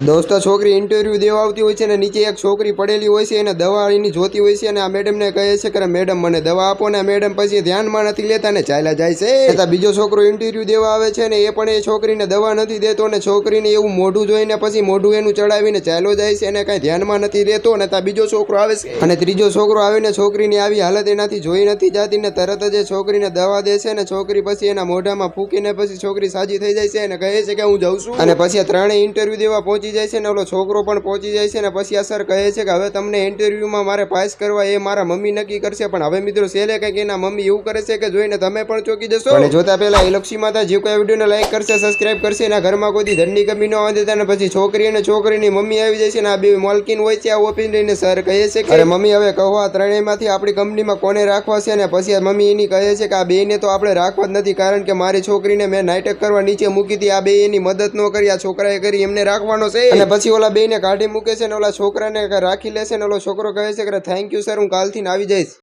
દોસ્તો છોકરી ઇન્ટરવ્યુ દેવા આવતી હોય છે અને નીચે એક છોકરી પડેલી હોય છે અને દવા એની જોતી હોય છે અને આ મેડમને કહે છે કે મેડમ મને દવા આપો ને. મેડમ પછી ધ્યાનમાં નથી લેતા ને ચાલ્યા જાય છે. તથા બીજો છોકરો ઇન્ટરવ્યુ દેવા આવે છે ને એ પણ એ છોકરીને દવા નથી દેતો અને છોકરીને એવું મોઢું જોઈને પછી મોઢું એનું ચડાવીને ચાલ્યો જાય છે અને કાંઈ ધ્યાનમાં નથી રહેતો અને ત્યાં બીજો છોકરો આવે છે. અને ત્રીજો છોકરો આવીને છોકરીની આવી હાલત એનાથી જોઈ નથી જાતી ને તરત જ એ છોકરીને દવા દે છે અને છોકરી પછી એના મોઢામાં ફૂકીને પછી છોકરી સાજી થઈ જાય છે અને કહે છે કે હું જાઉં છું. અને પછી ત્રણેય ઇન્ટરવ્યુ દેવા પહોંચી જાય છે ને ઓલો છોકરો પણ પહોંચી જાય છે ને પછી આ સર કહે છે કે હવે તમને ઇન્ટરવ્યુમાં મારે પાસ કરવા એ મારા મમ્મી નક્કી કરશે. પણ હવે મિત્રો સેલે કંઈક એના મમ્મી એવું કરે છે કે જોઈને તમે પણ ચોકી જશો. અને જોતા પહેલા એ લક્ષી માતા જે કોઈ વિડીયોને લાઈક કરશે સબસ્ક્રાઇબ કરશે એના ઘરમાં કોઈ ધનની કમી ન આવે દેતા અને પછી છોકરી અને છોકરીની મમ્મી આવી જાય છે ને આ બે મોલકીન હોય છે આ ઓફિસ લઈને સર કહે છે કે મમ્મી હવે કહો આ ત્રણેયમાંથી આપણી કંપનીમાં કોને રાખવા છે અને પછી આ મમ્મી એની કહે છે કે આ બેને તો આપણે રાખવા જ નથી કારણ કે મારી છોકરીને મેં નાટક કરવા નીચે મૂકી હતી આ બે એની મદદ ન કરી આ છોકરાએ કરી એમને રાખવાનો છે. અને પછી ઓલા બેને કાઢી મૂકે છે ને ઓલા છોકરાને રાખી લેશે ને ઓલો છોકરો કહે છે કે થેન્ક યુ સર હું કાલથી આવી જઈશ.